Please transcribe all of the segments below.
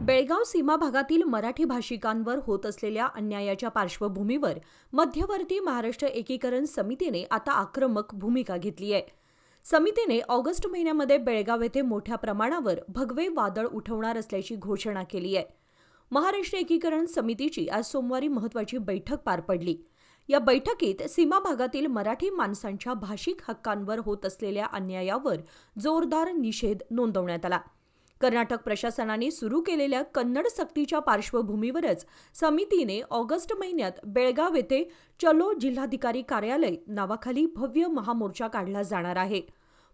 बेळगाव सीमा भागातील मराठी भाषिकांवर होत असलेल्या अन्यायाच्या पार्श्वभूमीवर मध्यवर्ती महाराष्ट्र एकीकरण समितीने आता आक्रमक भूमिका घेतली आहे. समितीने ऑगस्ट महिन्यामध्ये बेळगाव येथे मोठ्या प्रमाणावर भगवे वादळ उठवणार असल्याची घोषणा केली आहे. महाराष्ट्र एकीकरण समितीची आज सोमवारी महत्वाची बैठक पार पडली. या बैठकीत सीमा भागातील मराठी माणसांच्या भाषिक हक्कांवर होत असलेल्या अन्यायावर जोरदार निषेध नोंदवण्यात आला. कर्नाटक प्रशासनाने सुरू केलेल्या कन्नड सक्तीच्या पार्श्वभूमीवरच समितीने ऑगस्ट महिन्यात बेळगाव येथे चलो जिल्हाधिकारी कार्यालय नावाखाली भव्य महामोर्चा काढला जाणार आहे.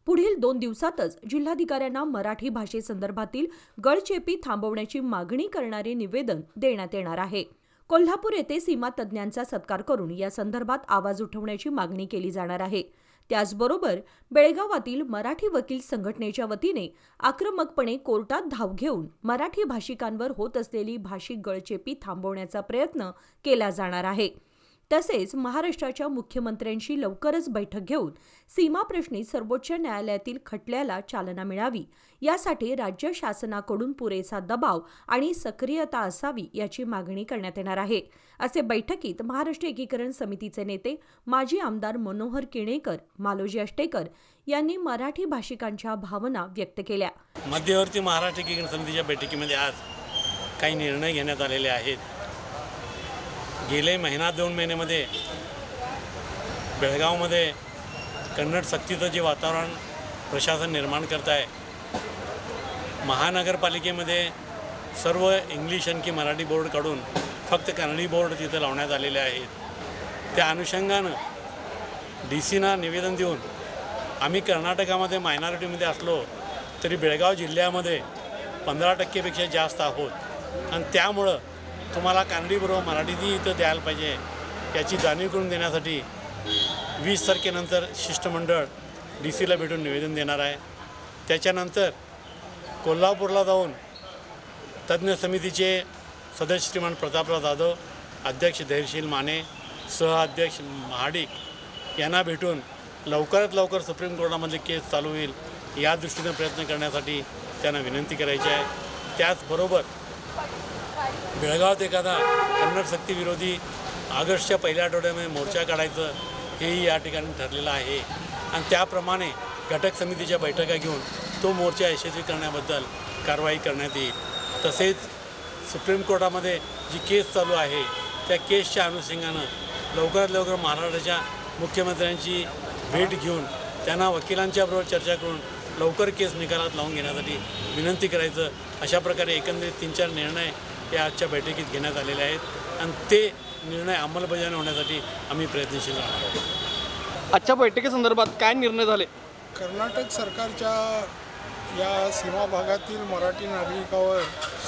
पुढील दोन दिवसातच जिल्हाधिकाऱ्यांना मराठी भाषेसंदर्भातील गळचेपी थांबवण्याची मागणी करणारे निवेदन देण्यात येणार आहे. कोल्हापूर येथे सीमा तज्ज्ञांचा सत्कार करून या संदर्भात आवाज उठवण्याची मागणी केली जाणार आहे. त्याचबरोबर बेळगावातील मराठी वकील संघटनेच्या वतीने आक्रमकपणे कोर्टात धाव घेऊन मराठी भाषिकांवर होत असलेली भाषिक गळचेपी थांबवण्याचा प्रयत्न केला जाणार आहे. तसेच महाराष्ट्राच्या मुख्यमंत्र्यांशी लवकरच बैठक घेऊन सीमाप्रश्नी सर्वोच्च न्यायालयातील खटल्याला चालना मिळावी. यासाठी राज्य शासनाकडून पुरेसा दबाव आणि सक्रियता असावी याची मागणी करण्यात येणार आहे. असे बैठकीत महाराष्ट्र एकीकरण समितीचे नेते माजी आमदार मनोहर किणेकर मालोजी अष्टेकर यांनी मराठी भाषिकांच्या भावना व्यक्त केल्या. मध्यवर्ती महाराष्ट्र एकीकरण समितीच्या बैठकीमध्ये आज काही निर्णय घेण्यात आलेले आहेत. गेले महिना दोन महिन्यामध्ये बेळगावमध्ये कन्नड सक्तीचं जे वातावरण प्रशासन निर्माण करत आहे महानगरपालिकेमध्ये सर्व इंग्लिश आणखी मराठी बोर्ड काढून फक्त कन्नडी बोर्ड तिथं लावण्यात आलेले आहेत. त्या अनुषंगानं डी सीना निवेदन देऊन आम्ही कर्नाटकामध्ये मायनॉरिटीमध्ये असलो तरी बेळगाव जिल्ह्यामध्ये पंधरा टक्केपेक्षा जास्त आहोत. आणि त्यामुळं तुम्हाला कानडीबरोबर मराठीतही इथं द्यायला पाहिजे याची जाणीव करून देण्यासाठी वीस तारखेनंतर शिष्टमंडळ डी सीला भेटून निवेदन देणार आहे. त्याच्यानंतर कोल्हापूरला जाऊन तज्ज्ञ समितीचे सदस्य श्रीमान प्रतापराव जाधव अध्यक्ष धैर्यशील माने सहअध्यक्ष महाडिक यांना भेटून लवकरात लवकर सुप्रीम कोर्टामध्ये केस चालू होईल या दृष्टीनं प्रयत्न करण्यासाठी त्यांना विनंती करायची आहे. त्याचबरोबर बेळगावात एखादा कन्नड सक्तीविरोधी ऑगस्टच्या पहिल्या आठवड्यामध्ये मोर्चा काढायचं हेही या ठिकाणी ठरलेलं आहे. आणि त्याप्रमाणे घटक समितीच्या बैठका घेऊन तो मोर्चा यशस्वी करण्याबद्दल कारवाई करण्यात येईल. तसेच सुप्रीम कोर्टामध्ये जी केस चालू आहे त्या केसच्या अनुषंगानं लवकरात लवकर महाराष्ट्राच्या मुख्यमंत्र्यांची भेट घेऊन त्यांना वकिलांच्याबरोबर चर्चा करून लवकर केस निकालात लावून घेण्यासाठी विनंती करायचं अशा प्रकारे एकंदरीत तीन चार निर्णय या आजच्या बैठकीत घेण्यात आलेले आहेत आणि ते निर्णय अंमलबजावणी होण्यासाठी आम्ही प्रयत्नशील राहणार आहोत. आजच्या बैठकीसंदर्भात काय निर्णय झाले? कर्नाटक सरकारच्या या सीमा भागातील मराठी नागरिकावर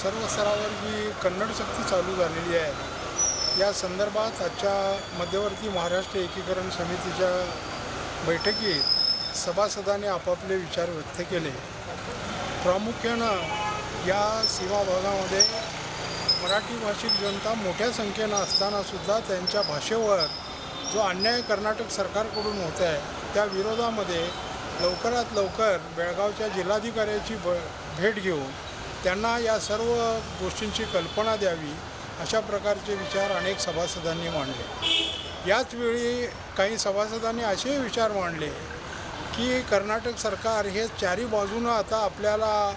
सर्व स्तरावर जी कन्नड सक्ती चालू झालेली आहे या संदर्भात आजच्या मध्यवर्ती महाराष्ट्र एकीकरण समितीच्या बैठकीत सभासदांनी आपापले विचार व्यक्त केले. प्रामुख्यानं या सीमा भागामध्ये मराठी भाषिक जनता मोठ्या संख्येनं असतानासुद्धा त्यांच्या भाषेवर जो अन्याय कर्नाटक सरकारकडून होत आहे त्या विरोधामध्ये लवकरात लवकर बेळगावच्या जिल्हाधिकाऱ्याची ब भेट घेऊन त्यांना या सर्व गोष्टींची कल्पना द्यावी अशा प्रकारचे विचार अनेक सभासदांनी मांडले. याच वेळी काही सभासदांनी असे विचार मांडले की कर्नाटक सरकार हे चारी बाजूनं आता आपल्याला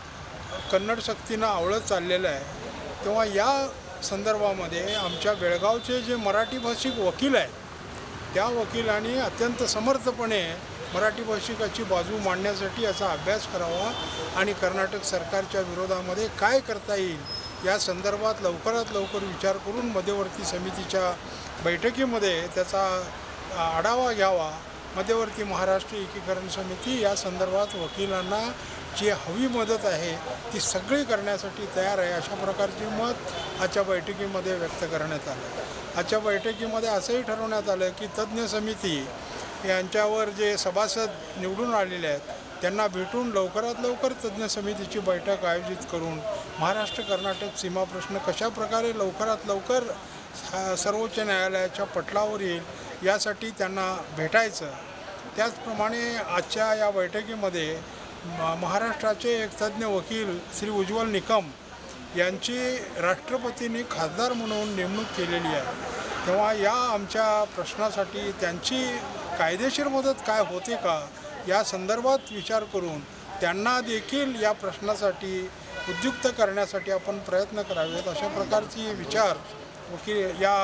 कन्नड सक्तीनं आवळत चाललेलं आहे. तेव्हा या संदर्भामध्ये आमच्या बेळगावचे जे मराठी भाषिक वकील आहेत त्या वकिलांनी अत्यंत समर्थपणे मराठी भाषिकाची बाजू मांडण्यासाठी याचा अभ्यास करावा आणि कर्नाटक सरकारच्या विरोधामध्ये काय करता येईल या संदर्भात लवकरात लवकर विचार करून मध्यवर्ती समितीच्या बैठकीमध्ये त्याचा आढावा घ्यावा. मध्यवर्ती महाराष्ट्र एकीकरण समिती या संदर्भात वकिलांना जी हवी मदत आहे ती सगळी करण्यासाठी तयार आहे अशा प्रकारचे मत आजच्या बैठकीमध्ये व्यक्त करण्यात आलं. आजच्या बैठकीमध्ये असंही ठरवण्यात आलं की तज्ज्ञ समिती यांच्यावर जे सभासद निवडून आलेले आहेत त्यांना भेटून लवकरात लवकर तज्ज्ञ समितीची बैठक आयोजित करून महाराष्ट्र कर्नाटक सीमा प्रश्न कशा प्रकारे लवकरात लवकर सर्वोच्च न्यायालयाच्या पटलावर येईल यासाठी त्यांना भेटायचं. त्याचप्रमाणे आजच्या या बैठकीमध्ये महाराष्ट्राचे एक तज्ज्ञ वकील श्री उज्ज्वल निकम यांची राष्ट्रपतींनी खासदार म्हणून नेमणूक केलेली आहे. तेव्हा या आमच्या प्रश्नासाठी त्यांची कायदेशीर मदत काय होते का या संदर्भात विचार करून त्यांना देखील या प्रश्नासाठी उद्युक्त करण्यासाठी आपण प्रयत्न करावेत अशा प्रकारची विचार वकील या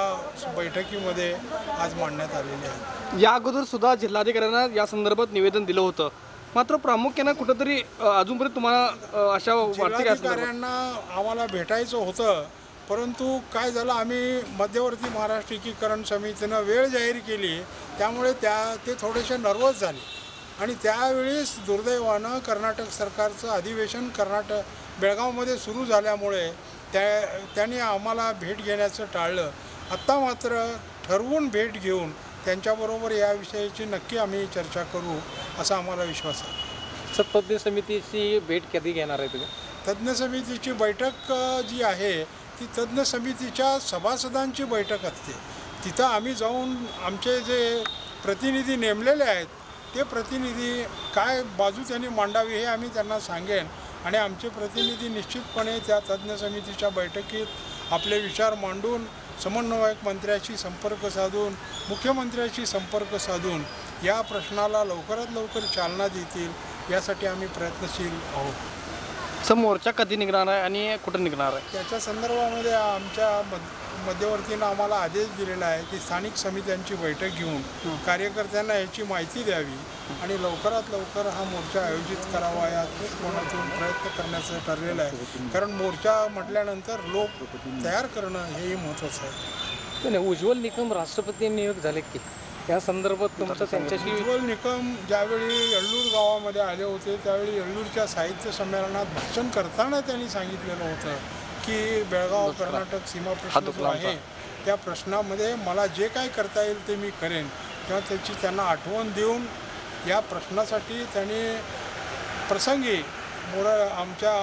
बैठकीमध्ये आज मांडण्यात आलेले आहेत. या अगोदर सुद्धा जिल्हाधिकाऱ्यांना या संदर्भात निवेदन दिलं होतं. मात्र प्रामुख्यानं कुठंतरी अजूनपर्यंत तुम्हाला अशा वाटते आम्हाला भेटायचं होतं परंतु काय झालं आम्ही मध्यवर्ती महाराष्ट्र एकीकरण समितीनं वेळ जाहीर केली त्यामुळे त्या ते थोडेसे नर्वस झाले. आणि त्यावेळीस दुर्दैवानं कर्नाटक सरकारचं अधिवेशन कर्नाटक बेळगावमध्ये सुरू झाल्यामुळे त्या त्यांनी आम्हाला भेट घेण्याचं टाळलं. आत्ता मात्र ठरवून भेट घेऊन त्यांच्याबरोबर याविषयीची नक्की आम्ही चर्चा करू. असा आम्हाला विश्वास आहे. सत्पत्नी समितीची भेट कधी घेणार आहे तुम्ही? तज्ज्ञ समितीची बैठक अ, जी आहे ती तज्ज्ञ समितीच्या सभासदांची बैठक असते. तिथं आम्ही जाऊन आमचे जे प्रतिनिधी नेमलेले आहेत ते प्रतिनिधी काय बाजू त्यांनी मांडावी हे आम्ही त्यांना सांगेन आणि आमचे प्रतिनिधी निश्चितपणे त्या तज्ज्ञ समितीच्या बैठकीत आपले विचार मांडून समन्वयक मंत्र्याशी संपर्क साधून मुख्यमंत्र्याशी संपर्क साधून या प्रश्नाला लवकरात लवकर चालना देतील यासाठी आम्ही प्रयत्नशील आहोत. सर मोर्चा कधी निघणार आहे आणि कुठं निघणार आहे? त्याच्या संदर्भामध्ये आमच्या मध मध्यवर्तीनं आम्हाला आदेश दिलेला आहे की स्थानिक समित्यांची बैठक घेऊन कार्यकर्त्यांना याची माहिती द्यावी. आणि लवकरात लवकर हा मोर्चा आयोजित करावा या दृष्टिकोनातून प्रयत्न करण्याचं ठरलेलं आहे. कारण मोर्चा म्हटल्यानंतर लोक तयार करणं हेही महत्त्वाचं आहे. नाही, उज्ज्वल निकम राष्ट्रपती नियुक्त झाले की? या संदर्भात तुमचं त्यांच्याशी उज्ज्वल निकम ज्यावेळी येळ्ळूर गावामध्ये आले होते त्यावेळी येळ्ळूरच्या साहित्य संमेलनात भाषण करताना त्यांनी सांगितलेलं होतं की बेळगाव कर्नाटक सीमा प्रश्न जो आहे त्या प्रश्नामध्ये मला जे काय करता येईल ते मी करेन. तेव्हा त्याची त्यांना आठवण देऊन या प्रश्नासाठी त्यांनी प्रसंगी मोर आमच्या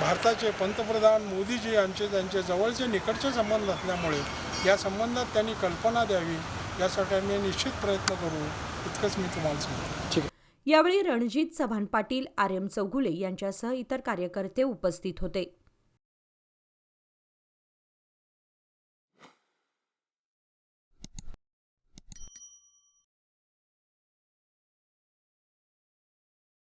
भारताचे पंतप्रधान मोदीजी यांचे त्यांचे जवळचे निकटचे संबंध असल्यामुळे या संबंधात त्यांनी कल्पना द्यावी यासाठी आम्ही निश्चित प्रयत्न करू इतकंच मी तुम्हाला सांगतो. यावेळी रणजित चव्हाण पाटील आर एम चौगुले यांच्यासह इतर कार्यकर्ते उपस्थित होते.